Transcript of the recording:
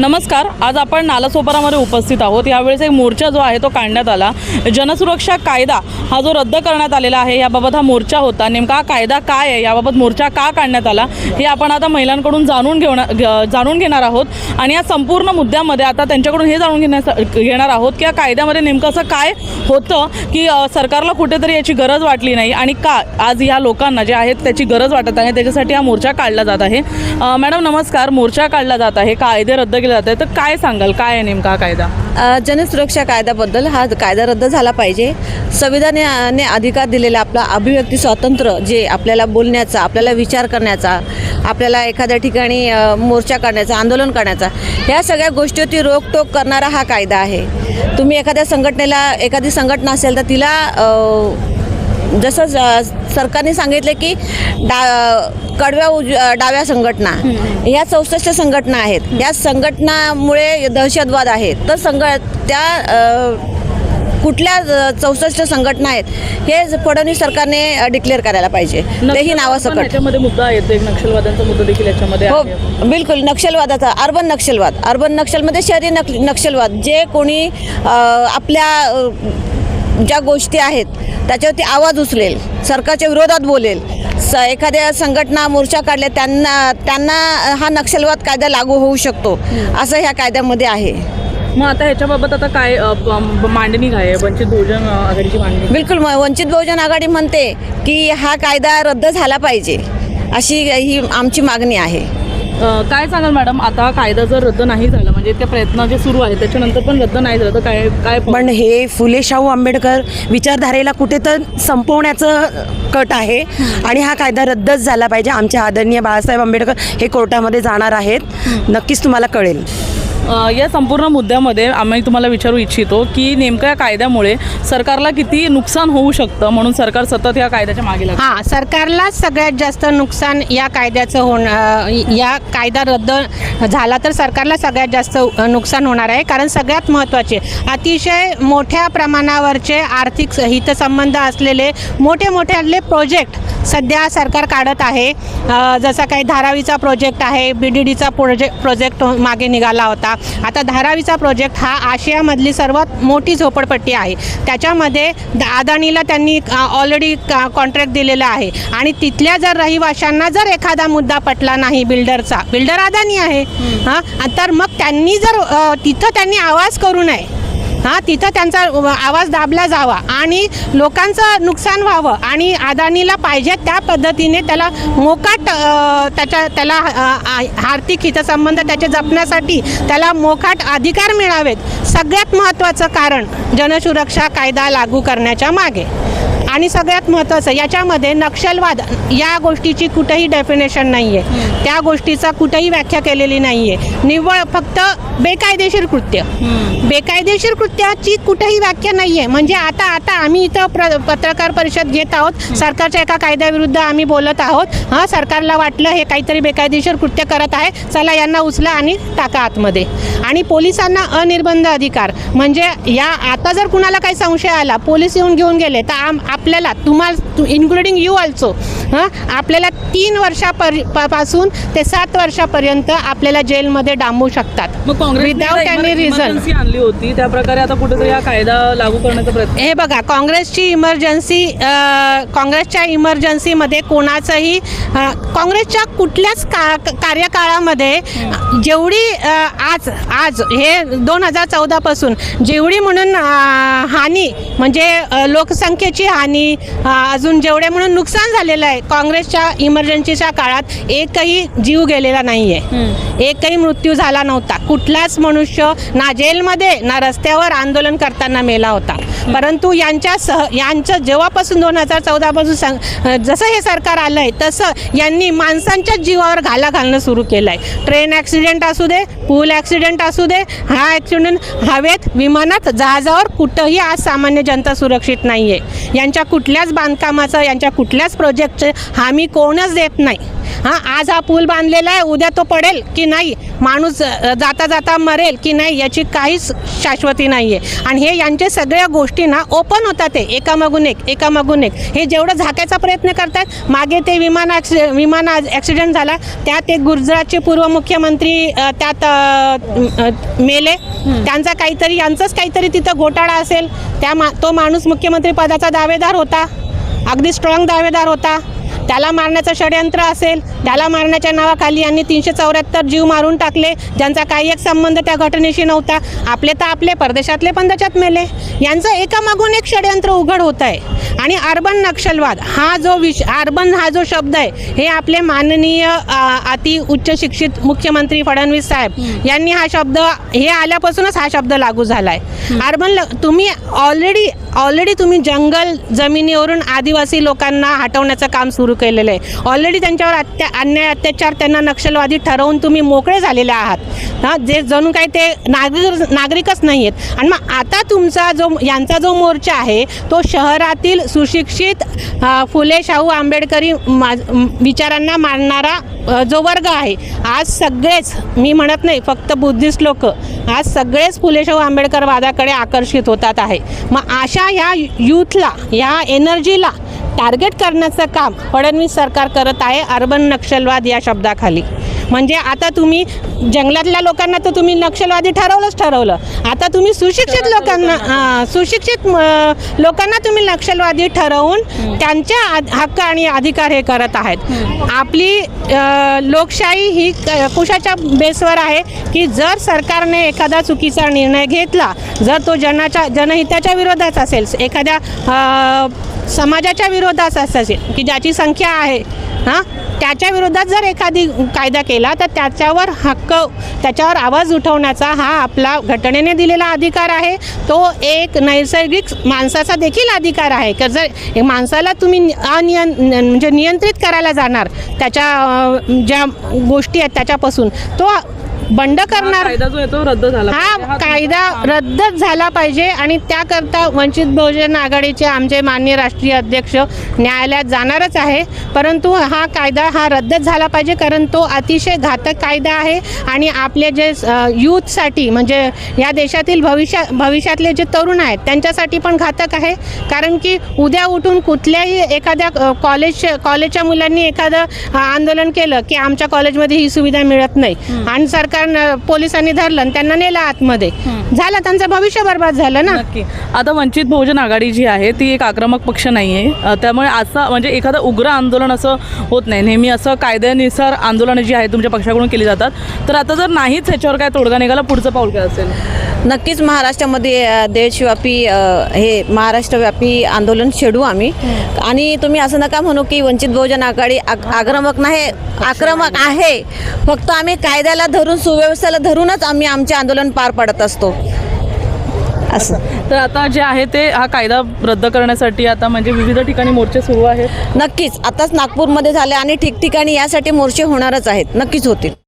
नमस्कार आज आपण नालासोपारामध्ये उपस्थित आहोत. यावेळेस एक मोर्चा जो आहे तो काढण्यात आला. जनसुरक्षा कायदा हा जो रद्द करण्यात आलेला आहे याबाबत हा मोर्चा होता. नेमका हा कायदा काय आहे? याबाबत मोर्चा का काढण्यात आला? हे आपण आता महिलांकडून जाणून घेणार जाणून घेणार आहोत. आणि या संपूर्ण मुद्द्यामध्ये आता त्यांच्याकडून हे जाणून घेण्यास घेणार आहोत की या कायद्यामध्ये नेमकं असं काय होतं की सरकारला कुठेतरी याची गरज वाटली नाही आणि का आज या लोकांना जे आहेत त्याची गरज वाटत आहे त्याच्यासाठी हा मोर्चा काढला जात आहे. मॅडम नमस्कार. मोर्चा काढला जात आहे. कायदे रद्द केलं जात आहे तर काय सांगाल? काय आहे नेमका हा कायदा? अ, जनसुरक्षा कायद्याबद्दल हा कायदा रद्द झाला पाहिजे. संविधानाने अधिकार दिलेला आपला अभिव्यक्ती स्वातंत्र्य जे आपल्याला बोलण्याचा आपल्याला विचार करण्याचा आपल्याला एखाद्या ठिकाणी अ, मोर्चा करण्याचा आंदोलन करण्याचा ह्या सगळ्या गोष्टीवरती रोकटोक करणारा हा कायदा आहे. तुम्ही एखाद्या संघटनेला एखादी संघटना असेल तर तिला अ, जसं सरकारने सांगितलं की डा कडव्या उज डाव्या संघटना ह्या चौसष्ट संघटना आहेत. या संघटनामुळे दहशतवाद आहे. तर संघ त्या कुठल्या चौसष्ट संघटना आहेत हे फडणवीस सरकारने डिक्लेअर करायला पाहिजे. तेही नावासकट याच्यामध्ये मुद्दा येतो एक नक्षलवाद्यांचा मुद्दा देखील याच्यामध्ये हो आहे. बिलकुल. नक्षलवादाचा अर्बन नक्षलवाद. अर्बन नक्षलमध्ये शहरी नक नक्षलवाद. जे कोणी आपल्या ज्या गोष्टी आहेत त्याच्यावरती आवाज उचलेल सरकारच्या विरोधात बोलेल. स एखाद्या संघटना मोर्चा काढले त्यांना त्यांना हा नक्षलवाद कायदा लागू होऊ शकतो. असं ह्या कायद्यामध्ये आहे. मग आता ह्याच्याबाबत आता काय मांडणी काय आहे? वंचित बहुजन आघाडीची मांडणी. बिलकुल वंचित बहुजन आघाडी म्हणते की हा कायदा रद्द झाला पाहिजे अशी ही आमची मागणी आहे. काय सांगाल मॅडम? आता कायदा जर रद्द नाही झाला म्हणजे ते प्रयत्न जे सुरू आहेत त्याच्यानंतर पण रद्द नाही झालं तर काय काय पण हे फुले शाहू आंबेडकर विचारधारेला कुठे तर संपवण्याचं कट आहे. आणि हा कायदा रद्दच झाला पाहिजे. आमचे आदरणीय बाळासाहेब आंबेडकर हे कोर्टामध्ये जाणार आहेत. नक्कीच तुम्हाला कळेल. या संपूर्ण मुद्द्यामध्ये आम्ही तुम्हाला विचारू इच्छितो की नेमक्या या कायद्यामुळे सरकारला किती नुकसान होऊ शकतं म्हणून सरकार सतत या कायद्याच्या मागे लागतं? हां सरकारला सगळ्यात जास्त नुकसान या कायद्याचं होण या कायदा रद्द झाला तर सरकारला सगळ्यात जास्त नुकसान होणार आहे. कारण सगळ्यात महत्त्वाचे अतिशय मोठ्या प्रमाणावरचे आर्थिक हितसंबंध असलेले मोठे मोठे प्रोजेक्ट सध्या सरकार काढत आहे. जसा काही धारावीचा प्रोजेक्ट आहे बी डी डीचा प्रोजेक्ट प्रोजेक्ट मागे निघाला होता. आता धारावीचा प्रोजेक्ट हा आशियामधली सर्वात मोठी झोपडपट्टी आहे. त्याच्यामध्ये अदानीला त्यांनी ऑलरेडी कॉन्ट्रॅक्ट दिलेला आहे. आणि तिथल्या जर रहिवाशांना जर एखादा मुद्दा पटला नाही बिल्डरचा बिल्डर अदानी आहे. हां तर मग त्यांनी जर तिथं त्यांनी आवाज करू नये. हां तिथं त्यांचा आवाज दाबला जावा आणि लोकांचं नुकसान व्हावं आणि अदानीला पाहिजे त्या पद्धतीने त्याला मोकाट त्याच्या त्याला आर्थिक हितसंबंध त्याचे जपण्यासाठी त्याला मोकाट अधिकार मिळावेत. सगळ्यात महत्त्वाचं कारण जनसुरक्षा कायदा लागू करण्याच्या मागे. आणि सगळ्यात महत्त्वाचं याच्यामध्ये नक्षलवाद या गोष्टीची कुठेही डेफिनेशन नाही आहे त्या गोष्टीचा कुठेही व्याख्या केलेली नाही आहे निव्वळ फक्त बेकायदेशीर कृत्य. बेकायदेशीर कृत्याची कुठेही व्याख्या नाही आहे म्हणजे आता आता आम्ही इथं प्र पत्रकार परिषद घेत आहोत. सरकारच्या एका कायद्याविरुद्ध आम्ही बोलत आहोत. हां सरकारला वाटलं हे काहीतरी बेकायदेशीर कृत्य करत आहे. चला यांना उचला आणि टाका आतमध्ये. आणि पोलिसांना अनिर्बंध अधिकार. म्हणजे या आता जर कुणाला काही संशय आला पोलीस येऊन घेऊन गेले तर आम आपल्याला तुम्हाला इन्क्लुडिंग यू ऑल्सो हां? आपल्याला तीन वर्षापरपासून ते सात वर्षापर्यंत आपल्याला जेलमध्ये डांबू शकतात. Without any reason. आणली होती? त्या प्रकारे आता कुठेतरी हा कायदा लागू करण्याचा प्रयत्न हे बघा काँग्रेसची इमर्जन्सी काँग्रेसच्या इमर्जन्सीमध्ये कोणाचंही काँग्रेसच्या कुठल्याच का कार्यकाळामध्ये जेवढी आज आज हे दोन हजार चौदापासून जेवढी म्हणून हानी म्हणजे लोकसंख्येची हानी अ, अजून जेवढे म्हणून नुकसान झालेलं आहे काँग्रेसच्या इमर्जन्सीच्या काळात एकही जीव गेलेला नाही आहे एकही मृत्यू झाला नव्हता. कुठलाच मनुष्य ना जेलमध्ये ना रस्त्यावर आंदोलन करताना मेला होता. परंतु यांच्या सह यांचं जेव्हापासून दोन हजार चौदापासून जसं हे सरकार आलं आहे तसं यांनी माणसांच्याच जीवावर घाला घालणं सुरू केलं आहे ट्रेन ॲक्सिडेंट असू दे पूल ॲक्सिडेंट असू दे हा ॲक्सिडेंट हवेत विमानात जहाजावर कुठंही आज सामान्य जनता सुरक्षित नाही आहे यांच्या कुठल्याच बांधकामाचं यांच्या कुठल्याच प्रोजेक्टचे हमी कोणच देत नाही. हां आज हा पूल बांधलेला आहे उद्या तो पडेल की नाही? माणूस जाता जाता मरेल की नाही याची काहीच शाश्वती नाही आहे आणि हे यांचे सगळ्या गोष्टी ना ओपन होतात ते एकामागून एक एकामागून एक. हे जेवढं झाकायचा प्रयत्न करतात मागे ते विमान विमान ॲक्सिडेंट झाला त्यात एक गुजरातचे पूर्व मुख्यमंत्री त्यात मेले. त्यांचा काहीतरी यांचंच काहीतरी तिथं घोटाळा असेल त्या मा तो माणूस मुख्यमंत्री पदाचा दावेदार होता. अगदी स्ट्रॉंग दावेदार होता. त्याला मारण्याचं षडयंत्र असेल त्याला मारण्याच्या नावाखाली यांनी तीनशे चौऱ्याहत्तर जीव मारून टाकले. ज्यांचा काही एक संबंध त्या घटनेशी नव्हता. आपले तर आपले परदेशातले पण त्याच्यात मेले. यांचं एकामागून एक षडयंत्र उघड होत आहे आणि अर्बन नक्षलवाद हा जो विष अर्बन हा जो शब्द आहे हे आपले माननीय अति उच्च शिक्षित मुख्यमंत्री फडणवीस साहेब यांनी हा शब्द हे आल्यापासूनच हा शब्द लागू झाला आहे अर्बन तुम्ही ऑलरेडी ऑलरेडी तुम्ही जंगल जमिनीवरून आदिवासी लोकांना हटवण्याचं काम सुरू केलेलं आहे. ऑलरेडी त्यांच्यावर अत्या अन्याय अत्याचार त्यांना नक्षलवादी ठरवून तुम्ही मोकळे झालेले आहात. हां जे जणू काही ते नागरिक नागरिकच नाही आहेत आणि मग आता तुमचा जो यांचा जो मोर्चा आहे तो शहरातील सुशिक्षित फुले शाहू आंबेडकरी मा विचारांना मानणारा जो वर्ग आहे आज सगळेच मी म्हणत नाही फक्त बुद्धिस्ट लोक आज सगळेच फुले शाहू आंबेडकर वादाकडे आकर्षित होतात आहे. मग अशा ह्या यूथला ह्या एनर्जीला टार्गेट करण्याचं काम फडणवीस सरकार करत आहे. अर्बन नक्षलवाद या शब्दाखाली. म्हणजे आता तुम्ही जंगलातल्या लोकांना तर तुम्ही नक्षलवादी ठरवलंच ठरवलं. आता तुम्ही सुशिक्षित लोकांना सुशिक्षित लोकांना तुम्ही नक्षलवादी ठरवून त्यांच्या हक्क आणि अधिकार हे करत आहेत. आपली लोकशाही ही कुशाच्या बेसवर आहे की जर सरकारने एखादा चुकीचा निर्णय घेतला जर तो जनाच्या जनहिताच्या विरोधात असेल एखाद्या समाजाच्या विरोधात असेल की ज्याची संख्या आहे हां त्याच्या विरोधात जर एखादी कायदा केला तर त्याच्यावर हक्क त्याच्यावर आवाज उठवण्याचा हा आपला घटनेने दिलेला अधिकार आहे. तो एक नैसर्गिक माणसाचा देखील अधिकार आहे. की जर माणसाला तुम्ही नि- अनियन म्हणजे नियंत्रित करायला जाणार त्याच्या ज्या गोष्टी आहेत त्याच्यापासून तो बंड करणार. कायदा जो आहे तो रद्द झाला पाहिजे. हा कायदा रद्दच झाला पाहिजे आणि त्याकरता वंचित बहुजन आघाडीचे आमचे माननीय राष्ट्रीय अध्यक्ष न्यायालयात जाणारच आहे. परंतु हा कायदा हा रद्दच झाला पाहिजे कारण तो अतिशय घातक कायदा आहे आणि आपले जे यूथसाठी म्हणजे या देशातील भविष्या भविष्यातले जे तरुण आहेत त्यांच्यासाठी पण घातक आहे. कारण की उद्या उठून कुठल्याही एखाद्या कॉलेज कॉलेजच्या मुलांनी एखादं आंदोलन केलं की आमच्या कॉलेजमध्ये ही सुविधा मिळत नाही. आणि सरकार पोलिसांनी धरलं आणि त्यांना नेलं आतमध्ये. झालं त्यांचं भविष्य बर्बाद झालं ना? नक्की. आता वंचित बहुजन आघाडी जी आहे ती एक आक्रमक पक्ष नाही आहे त्यामुळे असं म्हणजे एखादं उग्र आंदोलन असं होत नाही. नेहमी असं कायद्यानुसार आंदोलनं जी आहे तुमच्या पक्षाकडून केली जातात. तर आता जर नाहीच ह्याच्यावर काय तोडगा निघाला पुढचं पाऊल काय असेल? नक्कीच महाराष्ट्रामध्ये देशव्यापी हे महाराष्ट्रव्यापी आंदोलन छेडू आम्ही. आणि तुम्ही असं नका म्हणू की वंचित बहुजन आघाडी आक- आक्रमक नाही आक्रमक आहे. फक्त आम्ही कायद्याला धरून सुव्यवस्थेला धरूनच आम्ही आमचे आंदोलन पार पाडत असतो. असं. तर आता जे आहे ते हा कायदा रद्द करण्यासाठी आता म्हणजे विविध ठिकाणी मोर्चे सुरू आहेत? नक्कीच. आताच नागपूरमध्ये झाले आणि ठिकठिकाणी यासाठी मोर्चे होणारच आहेत. नक्कीच होतील.